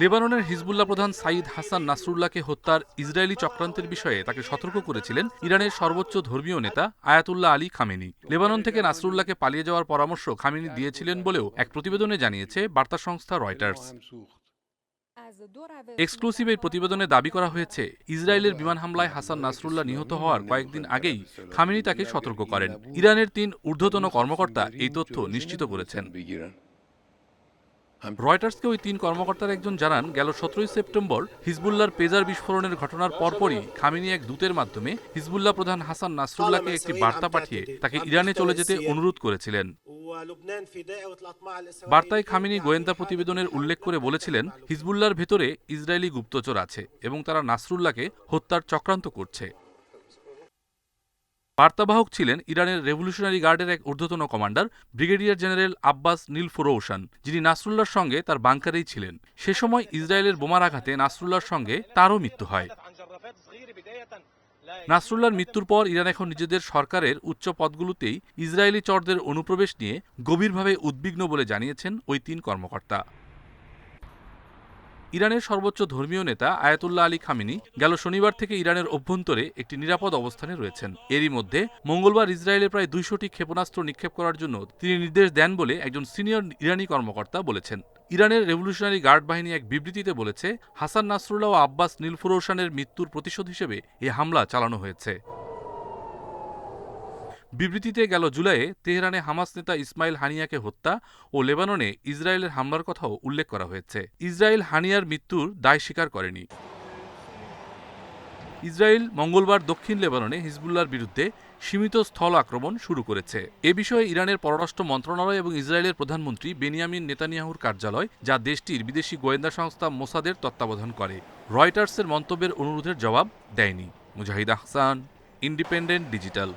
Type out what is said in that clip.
লেবাননের হিজবুল্লাহ প্রধান সাইদ হাসান নাসরুল্লাহকে হত্যার ইসরায়েলি চক্রান্তের বিষয়ে তাকে সতর্ক করেছিলেন ইরানের সর্বোচ্চ ধর্মীয় নেতা আয়াতুল্লাহ আলী খামেনি। লেবানন থেকে নাসরুল্লাহকে পালিয়ে যাওয়ার পরামর্শ খামেনি দিয়েছিলেন বলেও এক প্রতিবেদনে জানিয়েছে বার্তা সংস্থা রয়টার্স। এক্সক্লুসিভ এই প্রতিবেদনে দাবি করা হয়েছে, ইসরায়েলের বিমান হামলায় হাসান নাসরুল্লাহ নিহত হওয়ার কয়েকদিন আগেই খামেনি তাকে সতর্ক করেন। ইরানের তিন ঊর্ধ্বতন কর্মকর্তা এই তথ্য নিশ্চিত করেছেন। রয়টার্সকে ওই তিন কর্মকর্তার একজন জানান, গেল সতেরোই সেপ্টেম্বর হিজবুল্লার পেজার বিস্ফোরণের ঘটনার পরপরই খামিনি এক দূতের মাধ্যমে হিজবুল্লাহ প্রধান হাসান নাসরুল্লাহকে একটি বার্তা পাঠিয়ে তাকে ইরানে চলে যেতে অনুরোধ করেছিলেন। বার্তায় খামিনি গোয়েন্দা প্রতিবেদনের উল্লেখ করে বলেছিলেন হিজবুল্লার ভেতরে ইসরায়েলি গুপ্তচর আছে এবং তারা নাসরুল্লাহকে হত্যার চক্রান্ত করছে। বার্তাবাহক ছিলেন ইরানের রেভলিউশনারি গার্ডের এক ঊর্ধ্বতন commander, brigadier general Abbas Nilforoushan যিনি নাসরুল্লাহর সঙ্গে তার বাংকারেই ছিলেন। সে সময় ইসরায়েলের বোমার আঘাতে নাসরুল্লাহর সঙ্গে তারও মৃত্যু হয়। নাসরুল্লাহর মৃত্যুর পর ইরান এখন নিজেদের সরকারের উচ্চ পদগুলোতেই ইসরায়েলি চরদের অনুপ্রবেশ নিয়ে গভীরভাবে উদ্বিগ্ন বলে জানিয়েছেন ওই তিন কর্মকর্তা। ইরানের সর্বোচ্চ ধর্মীয় নেতা আয়াতুল্লাহ আলী খামিনি গেল শনিবার থেকে ইরানের অভ্যন্তরে একটি নিরাপদ অবস্থানে রয়েছেন। এরই মধ্যে মঙ্গলবার ইসরায়েলে প্রায় দুইশোটি ক্ষেপণাস্ত্র নিক্ষেপ করার জন্য তিনি নির্দেশ দেন বলে একজন সিনিয়র ইরানি কর্মকর্তা বলেছেন। ইরানের রেভলিউশনারি গার্ড বাহিনী এক বিবৃতিতে বলেছে, হাসান নাসরুল্লাহ ও আব্বাস নীলফুরোশানের মৃত্যুর প্রতিশোধ হিসেবে এ হামলা চালানো হয়েছে। বিবৃতিতে গেল জুলাইয়ে তেহরানে হামাস নেতা ইসমাইল হানিয়াকে হত্যা ও লেবাননে ইসরায়েলের হামলার কথাও উল্লেখ করা হয়েছে। ইসরায়েল হানিয়ার মৃত্যুর দায় স্বীকার করেনি। ইসরায়েল মঙ্গলবার দক্ষিণ লেবাননে হিজবুল্লাহর বিরুদ্ধে সীমিত স্থল আক্রমণ শুরু করেছে। এ বিষয়ে ইরানের পররাষ্ট্র মন্ত্রণালয় এবং ইসরায়েলের প্রধানমন্ত্রী বেনিয়ামিন নেতানিয়াহুর কার্যালয়, যা দেশটির বিদেশি গোয়েন্দা সংস্থা মোসাদের তত্ত্বাবধান করে, রয়টার্সের মন্তব্যের অনুরোধের জবাব দেয়নি। Mujahid Ahsan, independent digital.